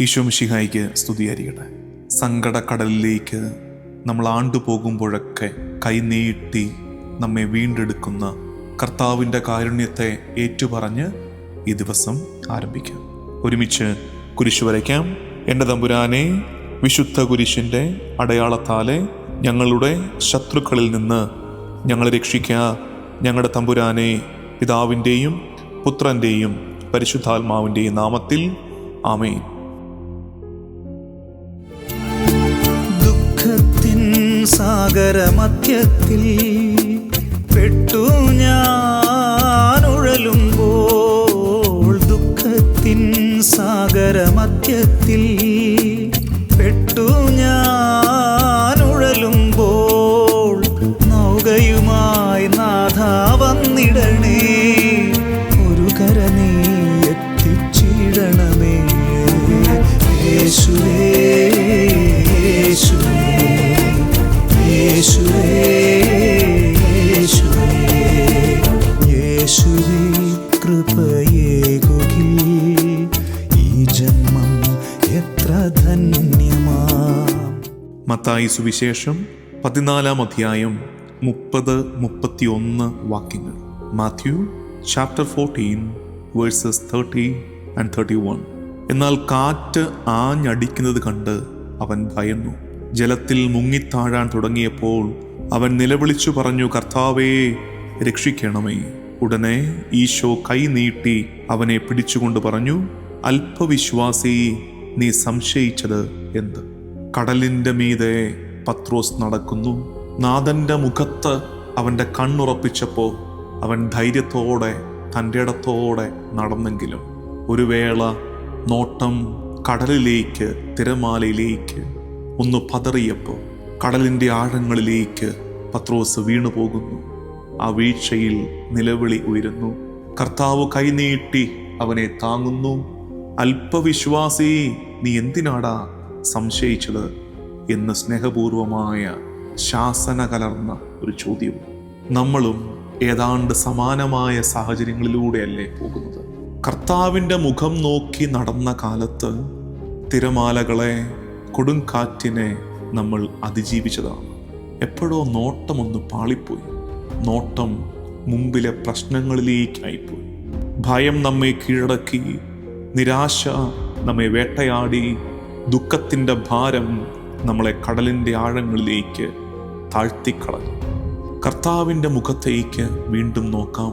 ഈശോ മിശിഹായിക്ക് സ്തുതിയായിരിക്കട്ടെ. സങ്കടക്കടലിലേക്ക് നമ്മൾ ആണ്ടുപോകുമ്പോഴൊക്കെ കൈനീട്ടി നമ്മെ വീണ്ടെടുക്കുന്ന കർത്താവിന്റെ കാരുണ്യത്തെ ഏറ്റുപറഞ്ഞ് ഈ ദിവസം ആരംഭിക്കാം. ഒരുമിച്ച് കുരിശു വരയ്ക്കാം. എന്റെ തമ്പുരാനെ വിശുദ്ധ കുരിശിന്റെ അടയാളത്താലെ ഞങ്ങളുടെ ശത്രുക്കളിൽ നിന്ന് ഞങ്ങളെ രക്ഷിക്കുക ഞങ്ങളുടെ തമ്പുരാനെ പിതാവിന്റെയും പുത്രന്റെയും പരിശുദ്ധാത്മാവിന്റെയും നാമത്തിൽ ആമേൻ. സാഗരമധ്യത്തിൽ പെട്ടു ഞാനുഴലുമ്പോൾ ദുഃഖത്തിൻ സാഗരമധ്യത്തിൽ പെട്ടു ഞാനുഴലുമ്പോൾ നൗകയുമായി നാഥ വന്നിടണേ. ഒരു കര നീ എത്തിച്ചിടണമേ. യേശുവേ. മത്തായി സുവിശേഷം പതിനാലാം അധ്യായം മുപ്പത് മുപ്പത്തിയൊന്ന് വാക്യങ്ങൾ. Matthew chapter fourteen verses thirty and thirty one എന്നാൽ കാറ്റ് ആഞ്ഞടിക്കുന്നത് കണ്ട് അവൻ ഭയന്നു. ജലത്തിൽ മുങ്ങിത്താഴാൻ തുടങ്ങിയപ്പോൾ അവൻ നിലവിളിച്ചു പറഞ്ഞു കർത്താവേ രക്ഷിക്കണമേ. ഉടനെ ഈശോ കൈ നീട്ടി അവനെ പിടിച്ചുകൊണ്ട് പറഞ്ഞു അല്പവിശ്വാസി നീ സംശയിച്ചത് എന്ത്? കടലിന്റെ മീതെ പത്രോസ് നടക്കുന്നു. നാഥന്റെ മുഖത്ത് അവന്റെ കണ്ണുറപ്പിച്ചപ്പോൾ അവൻ ധൈര്യത്തോടെ തന്റെ ഇടത്തോടെ നടന്നെങ്കിലും ഒരു വേള നോട്ടം കടലിലേക്ക് തിരമാലയിലേക്ക് ഒന്ന് പതറിയപ്പോൾ കടലിന്റെ ആഴങ്ങളിലേക്ക് പത്രോസ് വീണു പോകുന്നു ആ വീഴ്ചയിൽ നിലവിളി ഉയരുന്നു. കർത്താവ് കൈനീട്ടി അവനെ താങ്ങുന്നു. അല്പവിശ്വാസി നീ എന്തിനാടാ സംശയിച്ചത് എന്ന് സ്നേഹപൂർവമായ ശാസന കലർന്ന ഒരു ചോദ്യവും നമ്മളും ഏതാണ്ട് സമാനമായ സാഹചര്യങ്ങളിലൂടെയല്ലേ പോകുന്നത്? കർത്താവിന്റെ മുഖം നോക്കി നടന്ന കാലത്ത് തിരമാലകളെ കൊടുങ്കാറ്റിനെ നമ്മൾ അതിജീവിച്ചതാണ്. എപ്പോഴോ നോട്ടമൊന്ന് പാളിപ്പോയി. നോട്ടം മുമ്പിലെ പ്രശ്നങ്ങളിലേക്കായിപ്പോയി. ഭയം നമ്മെ കീഴടക്കി നിരാശ നമ്മെ വേട്ടയാടി ദുഃഖത്തിന്റെ ഭാരം നമ്മളെ കടലിന്റെ ആഴങ്ങളിലേക്ക് താഴ്ത്തിക്കളഞ്ഞു. കർത്താവിന്റെ മുഖത്തേക്ക് വീണ്ടും നോക്കാം.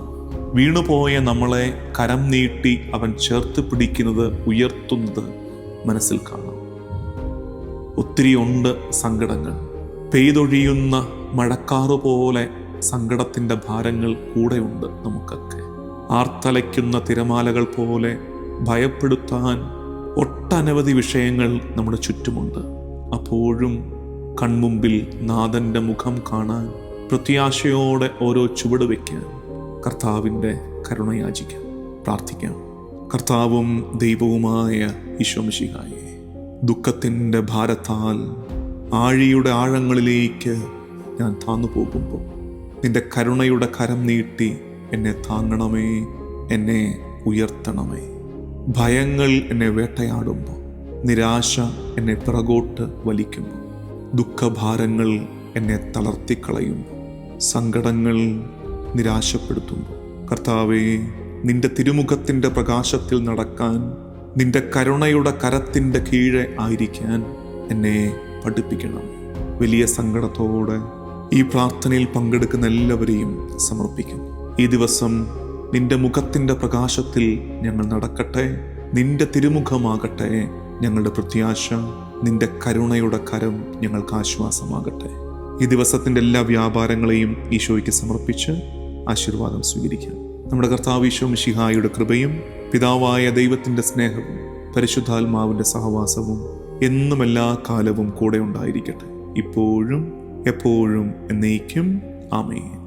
വീണുപോയ നമ്മളെ കരം നീട്ടി അവൻ ചേർത്ത് പിടിക്കുന്നത് ഉയർത്തുന്നത് മനസ്സിൽ കാണാം. ഒത്തിരി ഉണ്ട് സങ്കടങ്ങൾ. പെയ്തൊഴിയുന്ന മഴക്കാറ് പോലെ സങ്കടത്തിന്റെ ഭാരങ്ങൾ കൂടെയുണ്ട് നമുക്കൊക്കെ. ആർത്തലയ്ക്കുന്ന തിരമാലകൾ പോലെ ഭയപ്പെടുത്താൻ ഒട്ടനവധി വിഷയങ്ങൾ നമ്മുടെ ചുറ്റുമുണ്ട്. അപ്പോഴും കൺമുമ്പിൽ നാഥന്റെ മുഖം കാണാൻ പ്രത്യാശയോടെ ഓരോ ചുവട് വയ്ക്കാൻ കർത്താവിന്റെ കരുണയാചിക്കാം പ്രാർത്ഥിക്കാം. കർത്താവും ദൈവവുമായ ഈശോമിശിഹായെ ദുഃഖത്തിന്റെ ഭാരത്താൽ ആഴിയുടെ ആഴങ്ങളിലേക്ക് ഞാൻ താന്നു പോകുമ്പോൾ നിന്റെ കരുണയുടെ കരം നീട്ടി എന്നെ താങ്ങണമേ എന്നെ ഉയർത്തണമേ. ഭയങ്ങൾ എന്നെ വേട്ടയാടുമ്പോൾ നിരാശ എന്നെ പിറകോട്ട് വലിക്കുമ്പോൾ ദുഃഖഭാരങ്ങൾ എന്നെ തളർത്തിക്കളയുമ്പോൾ സങ്കടങ്ങൾ നിരാശപ്പെടുത്തുമ്പോൾ കർത്താവേ നിന്റെ തിരുമുഖത്തിന്റെ പ്രകാശത്തിൽ നടക്കാൻ നിന്റെ കരുണയുടെ കരത്തിന്റെ കീഴെ ആയിരിക്കാൻ എന്നെ പഠിപ്പിക്കണം. വലിയ സങ്കടത്തോടെ ഈ പ്രാർത്ഥനയിൽ പങ്കെടുക്കുന്ന എല്ലാവരെയും സമർപ്പിക്കുന്നു. ഈ ദിവസം നിന്റെ മുഖത്തിന്റെ പ്രകാശത്തിൽ ഞങ്ങൾ നടക്കട്ടെ. നിന്റെ തിരുമുഖമാകട്ടെ ഞങ്ങളുടെ പ്രത്യാശ. നിന്റെ കരുണയുടെ കരം ഞങ്ങൾക്ക് ആശ്വാസമാകട്ടെ. ഈ ദിവസത്തിന്റെ എല്ലാ വ്യാപാരങ്ങളെയും ഈശോയ്ക്ക് സമർപ്പിച്ച് ആശീർവാദം സ്വീകരിക്കാം. നമ്മുടെ കർത്താവ് ഈശോ മിശിഹായുടെ കൃപയും പിതാവായ ദൈവത്തിന്റെ സ്നേഹവും പരിശുദ്ധാത്മാവിന്റെ സഹവാസവും എന്നും എല്ലാ കാലവും കൂടെ ഉണ്ടായിരിക്കട്ടെ. ഇപ്പോഴും എപ്പോഴും എന്നേക്കും. ആമേൻ.